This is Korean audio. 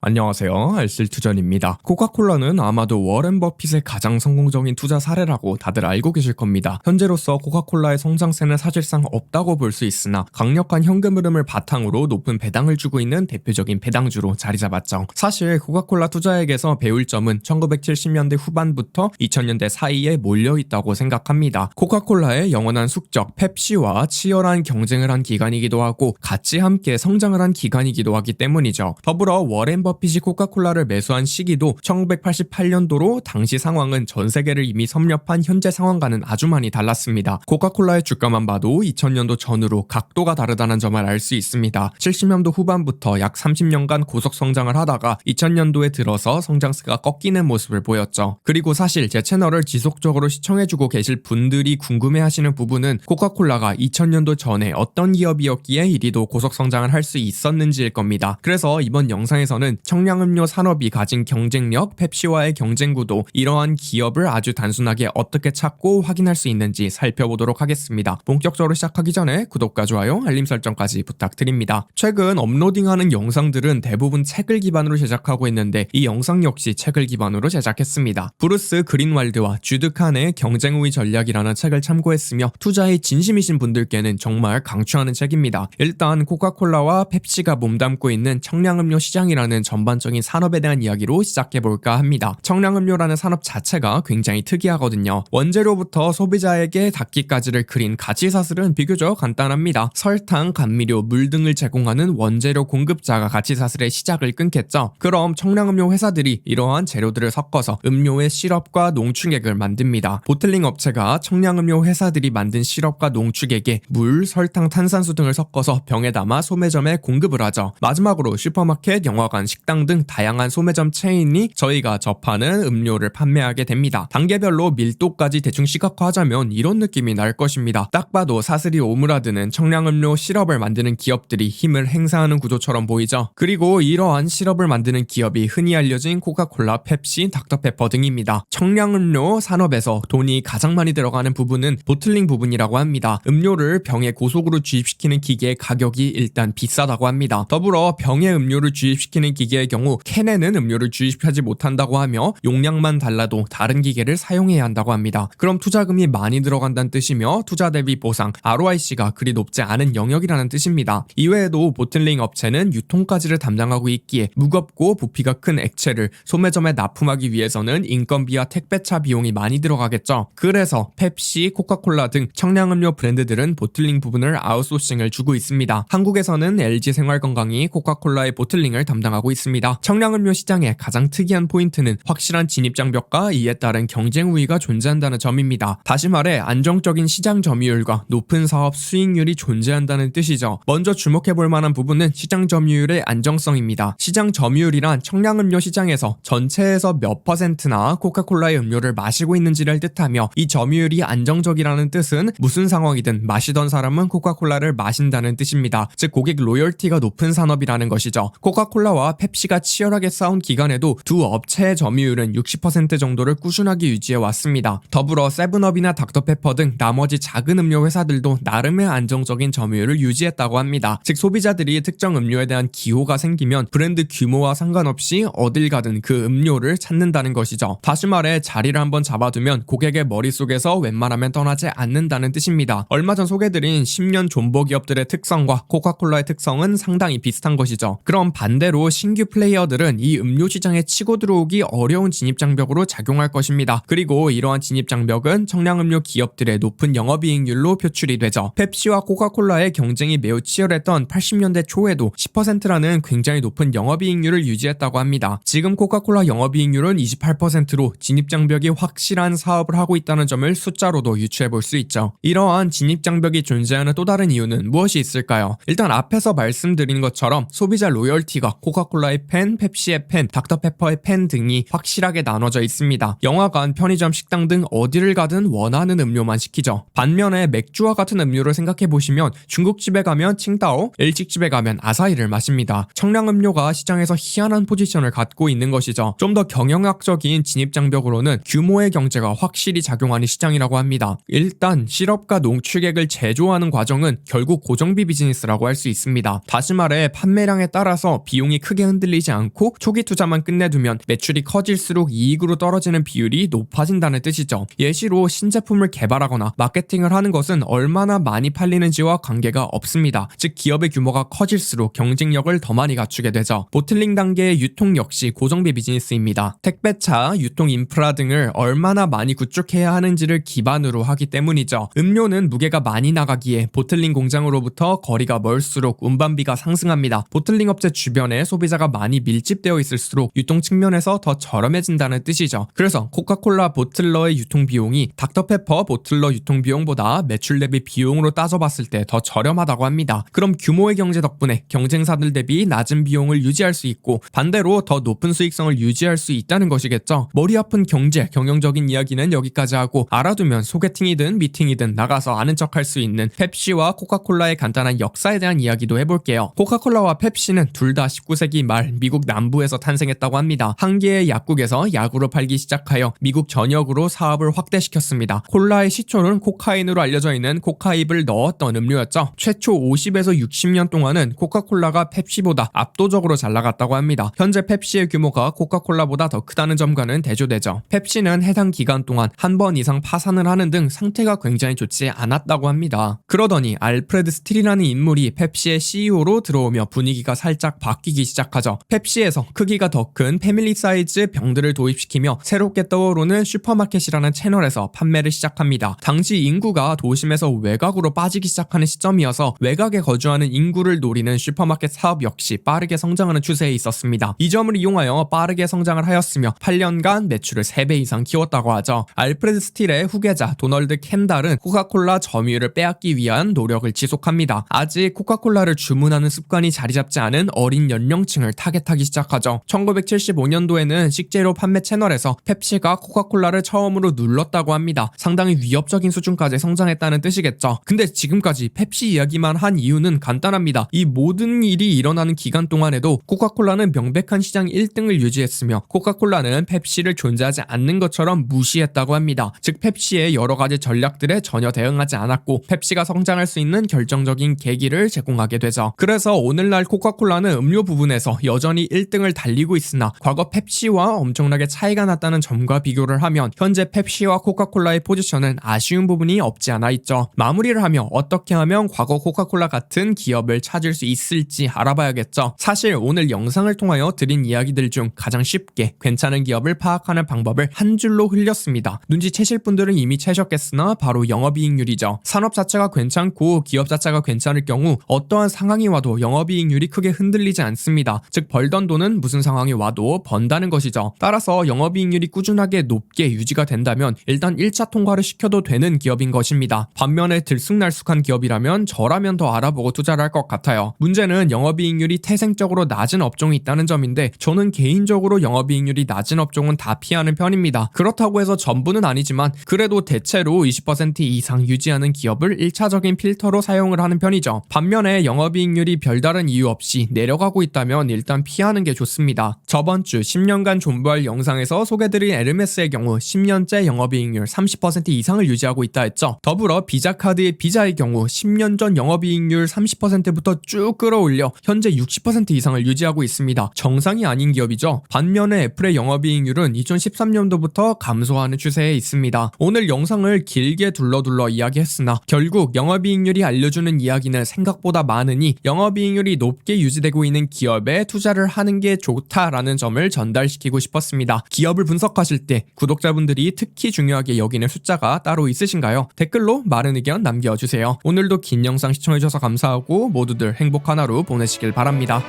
안녕하세요. 알쓸투전입니다. 코카콜라는 아마도 워렌 버핏의 가장 성공적인 투자 사례라고 다들 알고 계실 겁니다. 현재로서 코카콜라의 성장세는 사실상 없다고 볼 수 있으나 강력한 현금 흐름을 바탕으로 높은 배당을 주고 있는 대표적인 배당주로 자리 잡았죠. 사실 코카콜라 투자액에서 배울 점은 1970년대 후반부터 2000년대 사이에 몰려 있다고 생각합니다. 코카콜라의 영원한 숙적 펩시와 치열한 경쟁을 한 기간이기도 하고 같이 함께 성장을 한 기간이기도 하기 때문이죠. 더불어 워렌 버핏이 코카콜라를 매수한 시기도 1988년도로 당시 상황은 전 세계를 이미 섭렵한 현재 상황과는 아주 많이 달랐습니다. 코카콜라의 주가만 봐도 2000년도 전후로 각도가 다르다는 점을 알 수 있습니다. 70년도 후반부터 약 30년간 고속 성장을 하다가 2000년도에 들어서 성장세가 꺾이는 모습을 보였죠. 그리고 사실 제 채널을 지속적으로 시청해주고 계실 분들이 궁금해하시는 부분은 코카콜라가 2000년도 전에 어떤 기업이었기에 이리도 고속 성장을 할 수 있었는지일 겁니다. 그래서 이번 영상에서는 청량음료 산업이 가진 경쟁력, 펩시와의 경쟁 구도, 이러한 기업을 아주 단순하게 어떻게 찾고 확인할 수 있는지 살펴보도록 하겠습니다. 본격적으로 시작하기 전에 구독과 좋아요, 알림 설정까지 부탁드립니다. 최근 업로딩하는 영상들은 대부분 책을 기반으로 제작하고 있는데 이 영상 역시 책을 기반으로 제작했습니다. 브루스 그린왈드와 주드 칸의 경쟁 우위 전략이라는 책을 참고했으며 투자에 진심이신 분들께는 정말 강추하는 책입니다. 일단 코카콜라와 펩시가 몸담고 있는 청량음료 시장이라는 전반적인 산업에 대한 이야기로 시작해볼까 합니다. 청량음료라는 산업 자체가 굉장히 특이하거든요. 원재료부터 소비자에게 닿기까지를 그린 가치사슬은 비교적 간단합니다. 설탕, 감미료, 물 등을 제공하는 원재료 공급자가 가치사슬의 시작을 끊겠죠. 그럼 청량음료 회사들이 이러한 재료들을 섞어서 음료의 시럽과 농축액을 만듭니다. 보틀링 업체가 청량음료 회사들이 만든 시럽과 농축액에 물, 설탕, 탄산수 등을 섞어서 병에 담아 소매점에 공급을 하죠. 마지막으로 슈퍼마켓, 영화관, 식당 등 다양한 소매점 체인이 저희가 접하는 음료를 판매하게 됩니다. 단계별로 밀도까지 대충 시각화하자면 이런 느낌이 날 것입니다. 딱 봐도 사슬이 오므라드는 청량음료 시럽을 만드는 기업들이 힘을 행사하는 구조처럼 보이죠. 그리고 이러한 시럽을 만드는 기업이 흔히 알려진 코카콜라, 펩시, 닥터페퍼 등입니다. 청량음료 산업에서 돈이 가장 많이 들어가는 부분은 보틀링 부분이라고 합니다. 음료를 병에 고속으로 주입시키는 기계의 가격이 일단 비싸다고 합니다. 더불어 병에 음료를 주입시키는 기계 의 경우 캔에는 음료를 주입하지 못한다고 하며 용량만 달라도 다른 기계를 사용해야 한다고 합니다. 그럼 투자금이 많이 들어간다는 뜻이며 투자 대비 보상 ROIC가 그리 높지 않은 영역이라는 뜻입니다. 이외에도 보틀링 업체는 유통까지를 담당하고 있기에 무겁고 부피가 큰 액체를 소매점에 납품하기 위해서는 인건비와 택배차 비용이 많이 들어가겠죠. 그래서 펩시, 코카콜라 등 청량음료 브랜드들은 보틀링 부분을 아웃소싱을 주고 있습니다. 한국에서는 LG 생활건강이 코카콜라의 보틀링을 담당하고 있습니다. 청량음료 시장의 가장 특이한 포인트는 확실한 진입장벽과 이에 따른 경쟁 우위가 존재한다는 점입니다. 다시 말해 안정적인 시장 점유율과 높은 사업 수익률이 존재한다는 뜻이죠. 먼저 주목해 볼 만한 부분은 시장 점유율의 안정성입니다. 시장 점유율이란 청량음료 시장에서 전체에서 몇 퍼센트나 코카콜라의 음료를 마시고 있는지를 뜻하며 이 점유율이 안정적이라는 뜻은 무슨 상황이든 마시던 사람은 코카콜라를 마신다는 뜻입니다. 즉 고객 로열티가 높은 산업이라는 것이죠. 코카콜라와 펩시가 치열하게 싸운 기간에도 두 업체의 점유율은 60% 정도를 꾸준하게 유지해 왔습니다. 더불어 세븐업이나 닥터페퍼 등 나머지 작은 음료 회사들도 나름의 안정적인 점유율을 유지했다고 합니다. 즉 소비자들이 특정 음료에 대한 기호가 생기면 브랜드 규모와 상관없이 어딜 가든 그 음료를 찾는다는 것이죠. 다시 말해 자리를 한번 잡아두면 고객의 머릿속에서 웬만하면 떠나지 않는다는 뜻입니다. 얼마 전 소개드린 10년 존버 기업들의 특성과 코카콜라의 특성은 상당히 비슷한 것이죠. 그럼 반대로 신규 플레이어들은 이 음료 시장에 치고 들어오기 어려운 진입장벽으로 작용할 것입니다. 그리고 이러한 진입장벽은 청량음료 기업들의 높은 영업이익률로 표출이 되죠. 펩시와 코카콜라의 경쟁이 매우 치열했던 80년대 초에도 10%라는 굉장히 높은 영업이익률을 유지했다고 합니다. 지금 코카콜라 영업이익률은 28%로 진입장벽이 확실한 사업을 하고 있다는 점을 숫자로도 유추해 볼 수 있죠. 이러한 진입장벽이 존재하는 또 다른 이유는 무엇이 있을까요? 일단 앞에서 말씀드린 것처럼 소비자 로열티가 코카콜라 의 팬, 펩시의 팬, 닥터페퍼의 팬 등이 확실하게 나눠져 있습니다. 영화관, 편의점, 식당 등 어디를 가든 원하는 음료만 시키죠. 반면에 맥주와 같은 음료를 생각해 보시면 중국집에 가면 칭따오, 일식집에 가면 아사히를 마십니다. 청량 음료가 시장에서 희한한 포지션을 갖고 있는 것이죠. 좀 더 경영학적인 진입장벽으로는 규모의 경제가 확실히 작용하는 시장이라고 합니다. 일단 시럽과 농축액을 제조하는 과정은 결국 고정비 비즈니스라고 할 수 있습니다. 다시 말해 판매량에 따라서 비용이 크게 흔들리지 않고 초기 투자만 끝내두면 매출이 커질수록 이익으로 떨어지는 비율이 높아진다는 뜻이죠. 예시로 신제품을 개발하거나 마케팅을 하는 것은 얼마나 많이 팔리는지와 관계가 없습니다. 즉 기업의 규모가 커질수록 경쟁력을 더 많이 갖추게 되죠. 보틀링 단계의 유통 역시 고정비 비즈니스입니다. 택배차, 유통 인프라 등을 얼마나 많이 구축해야 하는지를 기반으로 하기 때문이죠. 음료는 무게가 많이 나가기에 보틀링 공장으로부터 거리가 멀수록 운반비가 상승합니다. 보틀링 업체 주변에 소비자 가 많이 밀집되어 있을수록 유통 측면에서 더 저렴해진다는 뜻이죠. 그래서 코카콜라 보틀러의 유통 비용이 닥터페퍼 보틀러 유통 비용보다 매출 대비 비용으로 따져봤을 때 더 저렴하다고 합니다. 그럼 규모의 경제 덕분에 경쟁사들 대비 낮은 비용을 유지할 수 있고 반대로 더 높은 수익성을 유지할 수 있다는 것이겠죠. 머리 아픈 경제, 경영적인 이야기는 여기까지 하고 알아두면 소개팅이든 미팅이든 나가서 아는 척할 수 있는 펩시와 코카콜라의 간단한 역사에 대한 이야기도 해볼게요. 코카콜라와 펩시는 둘 다 19세기 말 미국 남부에서 탄생했다고 합니다. 한 개의 약국에서 약으로 팔기 시작하여 미국 전역으로 사업을 확대시켰습니다. 콜라의 시초는 코카인으로 알려져 있는 코카잎을 넣었던 음료였죠. 최초 50에서 60년 동안은 코카콜라가 펩시보다 압도적으로 잘 나갔다고 합니다. 현재 펩시의 규모가 코카콜라보다 더 크다는 점과는 대조되죠. 펩시는 해당 기간 동안 한 번 이상 파산을 하는 등 상태가 굉장히 좋지 않았다고 합니다. 그러더니 알프레드 스틸이라는 인물이 펩시의 CEO로 들어오며 분위기가 살짝 바뀌기 시작 하죠. 펩시에서 크기가 더 큰 패밀리 사이즈 병들을 도입시키며 새롭게 떠오르는 슈퍼마켓이라는 채널에서 판매를 시작합니다. 당시 인구가 도심에서 외곽으로 빠지기 시작하는 시점이어서 외곽에 거주하는 인구를 노리는 슈퍼마켓 사업 역시 빠르게 성장하는 추세에 있었습니다. 이 점을 이용하여 빠르게 성장을 하였으며 8년간 매출을 3배 이상 키웠다고 하죠. 알프레드 스틸의 후계자 도널드 켄달은 코카콜라 점유율을 빼앗기 위한 노력을 지속합니다. 아직 코카콜라를 주문하는 습관이 자리 잡지 않은 어린 연령층을 타겟하기 시작하죠. 1975년도에는 식재료 판매 채널에서 펩시가 코카콜라를 처음으로 눌렀다고 합니다. 상당히 위협적인 수준까지 성장했다는 뜻이겠죠. 근데 지금까지 펩시 이야기만 한 이유는 간단합니다. 이 모든 일이 일어나는 기간 동안에도 코카콜라는 명백한 시장 1등을 유지했으며 코카콜라는 펩시를 존재하지 않는 것처럼 무시했다고 합니다. 즉 펩시의 여러 가지 전략들에 전혀 대응하지 않았고 펩시가 성장할 수 있는 결정적인 계기를 제공하게 되죠. 그래서 오늘날 코카콜라는 음료 부분에서 여전히 1등을 달리고 있으나 과거 펩시와 엄청나게 차이가 났다는 점과 비교를 하면 현재 펩시와 코카콜라의 포지션은 아쉬운 부분이 없지 않아 있죠. 마무리를 하며 어떻게 하면 과거 코카콜라 같은 기업을 찾을 수 있을지 알아봐야겠죠. 사실 오늘 영상을 통하여 드린 이야기들 중 가장 쉽게 괜찮은 기업을 파악하는 방법을 한 줄로 흘렸습니다. 눈치채실 분들은 이미 채셨겠으나 바로 영업이익률이죠. 산업 자체가 괜찮고 기업 자체가 괜찮을 경우 어떠한 상황이 와도 영업이익률이 크게 흔들리지 않습니다. 즉 벌던 돈은 무슨 상황이 와도 번다는 것이죠. 따라서 영업이익률이 꾸준하게 높게 유지가 된다면 일단 1차 통과를 시켜도 되는 기업인 것입니다. 반면에 들쑥날쑥한 기업이라면 저라면 더 알아보고 투자를 할 것 같아요. 문제는 영업이익률이 태생적으로 낮은 업종이 있다는 점인데 저는 개인적으로 영업이익률이 낮은 업종은 다 피하는 편입니다. 그렇다고 해서 전부는 아니지만 그래도 대체로 20% 이상 유지하는 기업을 1차적인 필터로 사용을 하는 편이죠. 반면에 영업이익률이 별다른 이유 없이 내려가고 있다면 일단 피하는 게 좋습니다. 저번 주 10년간 존버할 영상에서 소개드린 에르메스의 경우 10년째 영업이익률 30% 이상을 유지하고 있다 했죠. 더불어 비자카드의 비자의 경우 10년 전 영업이익률 30%부터 쭉 끌어올려 현재 60% 이상을 유지하고 있습니다. 정상이 아닌 기업이죠. 반면에 애플의 영업이익률은 2013년도부터 감소하는 추세에 있습니다. 오늘 영상을 길게 둘러둘러 이야기했으나 결국 영업이익률이 알려주는 이야기는 생각보다 많으니 영업이익률이 높게 유지되고 있는 기업 에 투자를 하는 게 좋다라는 점을 전달시키고 싶었습니다. 기업을 분석하실 때 구독자분들이 특히 중요하게 여기는 숫자가 따로 있으신가요? 댓글로 많은 의견 남겨주세요. 오늘도 긴 영상 시청해주셔서 감사하고 모두들 행복한 하루 보내시길 바랍니다.